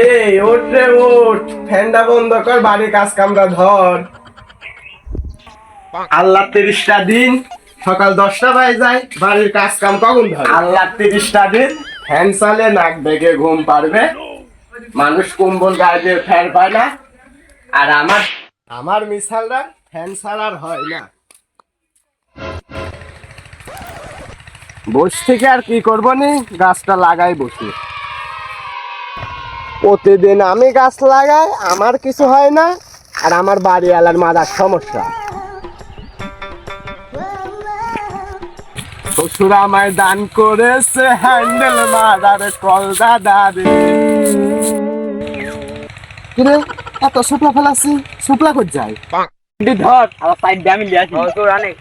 এই ওঠ রে ওঠ। ফ্যানটা বন্ধ কর বাড়ির কাজ কামরা ধর। আল্লাহ তিরিশটা দিন সকাল দশটা বাজে যায় বাড়ির কাজ কাম কখন ধর? আল্লাহ তিরিশটা দিন। ফ্যান চালে নাক বেগে ঘুম পারবে মানুষ কম্বল গায়ে দিয়ে ফ্যান পায় না। আর আমার আমার মিসালরা ফ্যান ছাড়ার হয় না। বস থেকে আর কি করব নি? গাছটা লাগাই বসে। প্রতিদিন আমি গাছ লাগাই আমার কিছু হয় না আর আমার বাড়িওয়ালার মারার সমস্যা। শ্বশুর আমায় দান করেছে হ্যান্ডেল মারার কল দাদারে কিরে এত শুকলা ফেলাচ্ছি শুকলা কর যায়? ধর আমার পাইপ দিয়ে আমি লিয়ে আসি তোর অনেক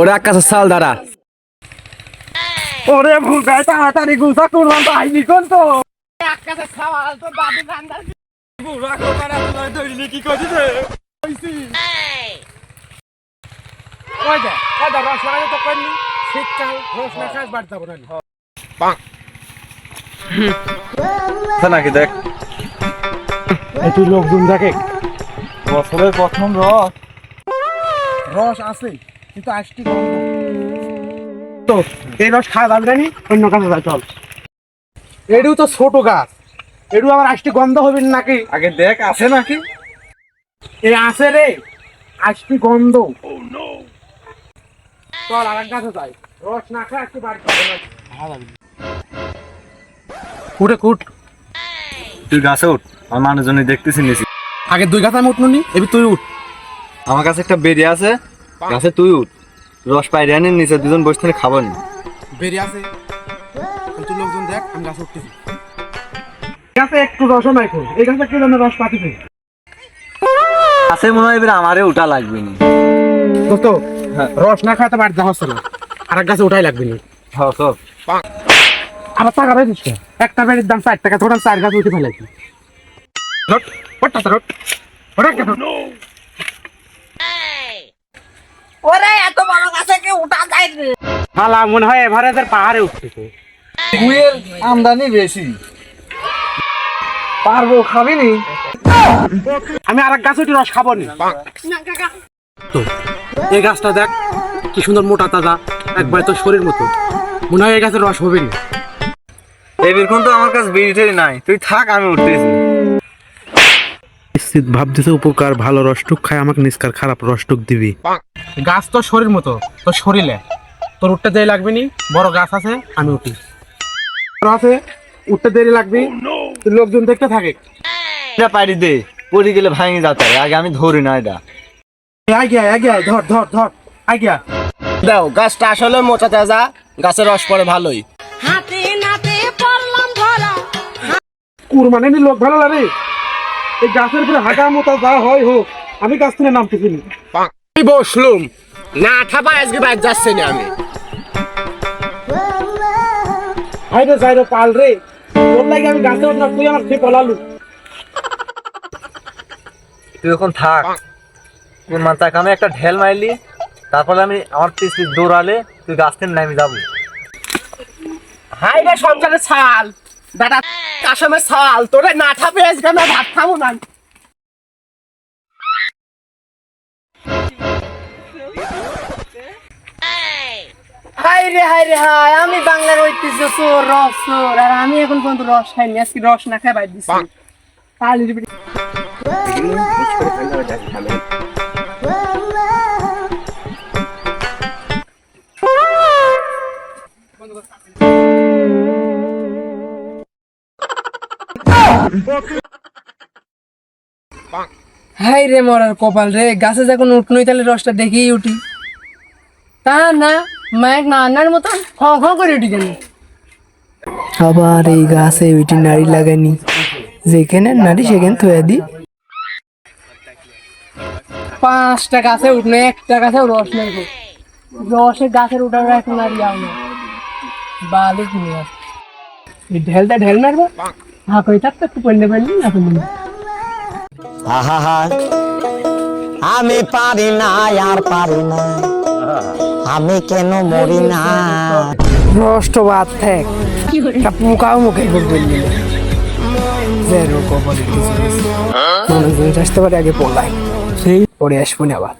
ওরে আকাশ সাল দাঁড়া। ওরে ভুলটাই তাড়াতাড়ি গুছা করলাম তো আইনি কোন তো? আকাশে খাওয়াল তো দাদি রান্দার বুড়া কোপারা তুই ধরিলি কি করছিস ওই দে? ওই দে রস লাগাই তো করলি শীতকাল রস না খাস বাড়ি যাব না নাকি দেখ। একটু লোকজন দেখে। বছরের প্রথম রস। রস আছে কিন্তু আষ্টি গন্ধ। তো এই রস খাওয়া যাবে না অন্য কাছে যা চল। এডু তো ছোট গাছ। এডু আবার আষ্টি গন্ধ হবে নাকি? আগে দেখ আছে নাকি? এই আছে রে আষ্টি গন্ধ। চল আর এক গাছে যাই। রস না খায় আজকে বাড়ি যাবে না কুটে। কুট তুই গাছে উঠ আমার মানুষজনই দেখতেছি নিছি আগে দুই গাছ আমি উঠনু নি এবি তুই উঠ। আমার কাছে একটা বেরিয়ে আছে গাছে তুই উঠ। রস পাইরে আনি নিচে দুজন বসে থেকে খাবার নি। বেরিয়ে আছে। কিন্তু লোকজন দেখ আমি গাছে উঠতেছি গাছে একটু রসও নাই খো এই গাছে কি জন্য রস পাতিছে গাছে মনে হয় এবার আমারে উঠা লাগবে না। দোস্ত রস না খাওয়াতে বাড়িতে হচ্ছে না। আর এক গাছে উঠাই লাগবে না। হ্যাঁ সব আবার টাকা রয়েছিস কে? একটা বেড়ির দাম ষাট টাকা তোরা চার গাছ উঠে ফেলাইছি ওর টাকা ধর। শালা মনে হয় এভারেজের পাহাড়ে উঠতেছে কুয়ের আমদানি বেশি। পারব খাবি নি আমি আর এক গাছ উঠে রস খাব নি। তো, এই গাছটা দেখ কি সুন্দর মোটা তাজা একবার তোর শরীর মতো। মনে হয় এই গাছের রস হবে না এই বিরকম তো আমার কাছে বেরিয়ে নাই। তুই থাক আমি উঠতেছি। নিশ্চিত ভাবতেছে উপকার ভালো রসটুক খায় আমাকে নিষ্কার খারাপ রসটুক দিবি। গাছ তোর শরীর মতো তোর শরীরে। তোর উঠতে দেরি লাগবে নি বড় গাছ আছে আমি উঠি। আছে উঠতে দেরি লাগবে লোকজন দেখতে থাকে। এটা পারি দে পড়ে গেলে ভাঙে যাতে আগে আমি ধরি না এটা। আগে আগে ধর ধর ধর আগে দাও গাছটা আসলে মোটা তাজা গাছের রস পড়ে ভালোই। হাতে নাতে পড়লাম ধরা। কুরবানি নি লোক ভালো লাগে। এই গাছের উপরে হাঁটা মোটা যা হয় হোক আমি গাছ থেকে নামতেছি বসলুম? না ঠাপা আজকে বাইর যাচ্ছে না আমি। পাল রে। তোর লাগে আমি গাছে উঠলাম তুই আমার পলালু। তুই এখন থাক। কোন মাথাকে আমি একটা ঢেল মারলি তারপরে আমি আমার পিস পিস দৌড়ালে তুই গাছ থেকে নামে যাব। হাই রে সংসারের ছাল। বেটা কাশমের ছাল তোরে না ঠাপে আজকে আমি ভাত খাব না। হাই রে হাই রে হাই আমি বাংলার ঐতিহ্য চোর রস চোর আর আমি এখন পর্যন্ত রস খাইনি আজকে রস না খাই বাইর দিচ্ছি তাহলে হাই রে মরার কপাল রে গাছে যখন উঠনই তাহলে রসটা দেখেই উঠি তা না মায়ের নানার মতো খ খ করে উঠি কেন আবার এই গাছে ওইটি নারী লাগানি যেখানে নারী সেখানে থয়ে দি পাঁচটা গাছে উঠনে একটা গাছে রস নেই রসের গাছের উঠার এখন আর যাও না বালু কিনে আস এই ঢেলটা ঢেল মারবো হা কই থাকতো একটু পড়লে পারলি না তুমি আহা আমি পারি না আর পারি না আমি কেন মরি না? নষ্ট বাদ থাক। পোকাও মুখে বলবেন মানুষজন আসতে পারে আগে পড়লাই সেই পরে আসব না আবার।